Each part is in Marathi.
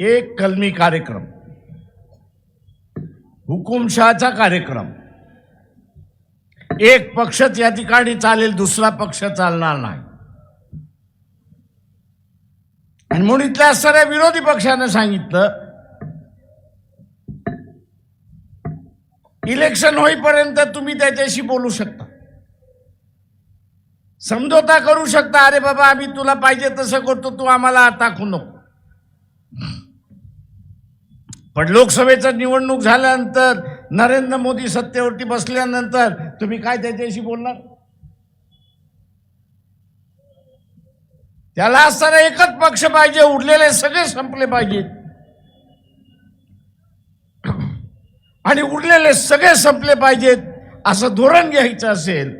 एक कलमी कार्यक्रम हुकुमशहाचा कार्यक्रम. एक पक्षच या ठिकाणी चालेल दुसरा पक्ष चालणार नाही. आणि म्हणून इथल्या असणाऱ्या विरोधी पक्षानं सांगितलं इलेक्शन होईपर्यंत तुम्ही त्याच्याशी बोलू शकता. समझोता करू शकता अरे बाबा आम्ही तुला पाहिजे तसं करतो तू आम्हाला टाकू नको. पण लोकसभेचं निवडणूक झाल्यानंतर नरेंद्र मोदी सत्तेवरती बसल्यानंतर तुम्ही काय त्याच्याशी बोलणार? त्याला असताना एकच पक्ष पाहिजे उरलेले सगळे संपले पाहिजेत. आणि उरलेले सगळे संपले पाहिजेत असं धोरण घ्यायचं असेल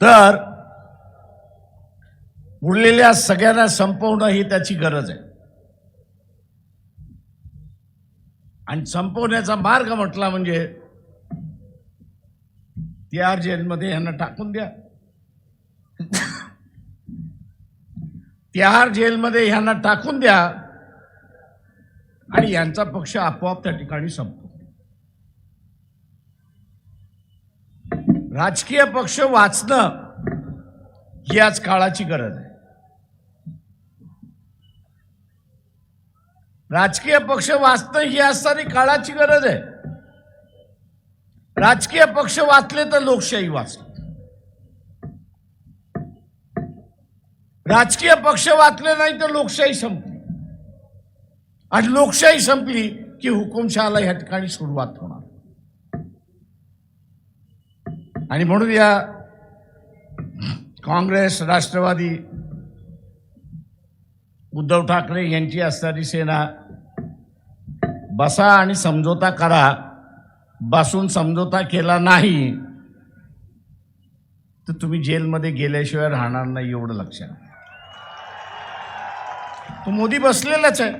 तर उरलेल्या सगळ्यांना संपवणं ही त्याची गरज आहे. आणि संपवण्याचा मार्ग म्हटला म्हणजे तिहार जेलमध्ये यांना टाकून द्या. तिहार जेलमध्ये ह्यांना टाकून द्या आणि यांचा पक्ष आपोआप त्या ठिकाणी संपतो. राजकीय पक्ष वाचणं ही आज काळाची गरज आहे. राजकीय पक्ष वाचणं ही असणारी काळाची गरज आहे. राजकीय पक्ष वाचले तर लोकशाही वाचली राजकीय पक्ष वाचले नाही तर लोकशाही संपली. आणि लोकशाही संपली की हुकुमशहाला ह्या ठिकाणी सुरुवात होणार. आणि म्हणून या काँग्रेस राष्ट्रवादी उद्धव ठाकरे यांची असणारी सेना बसा आणि समझोता करा. बसून समझोता केला नाही तर तुम्ही जेलमध्ये गेल्याशिवाय राहणार नाही एवढं लक्षात. तो मोदी बसलेलाच आहे.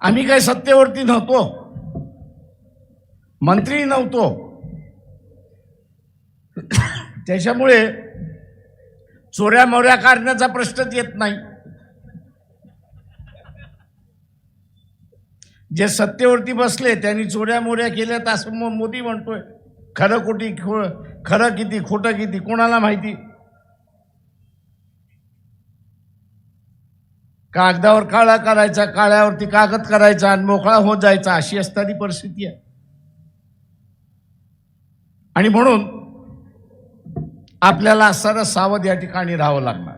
आम्ही काय सत्तेवरती नव्हतो. मंत्री नव्हतो. त्याच्यामुळे चोऱ्या मोऱ्या काढण्याचा प्रश्नच येत नाही. जे सत्तेवरती बसले त्यांनी चोऱ्या मोऱ्या केल्यात असं मोदी म्हणतोय खरं खोटी खो खरं किती खोटं किती कोणाला माहिती? कागदावर काळा करायचा काळ्यावरती कागद करायचा आणि मोकळा होत जायचा अशी असणारी परिस्थिती आहे. आणि म्हणून आपल्याला असताना सावध या ठिकाणी राहावं लागणार.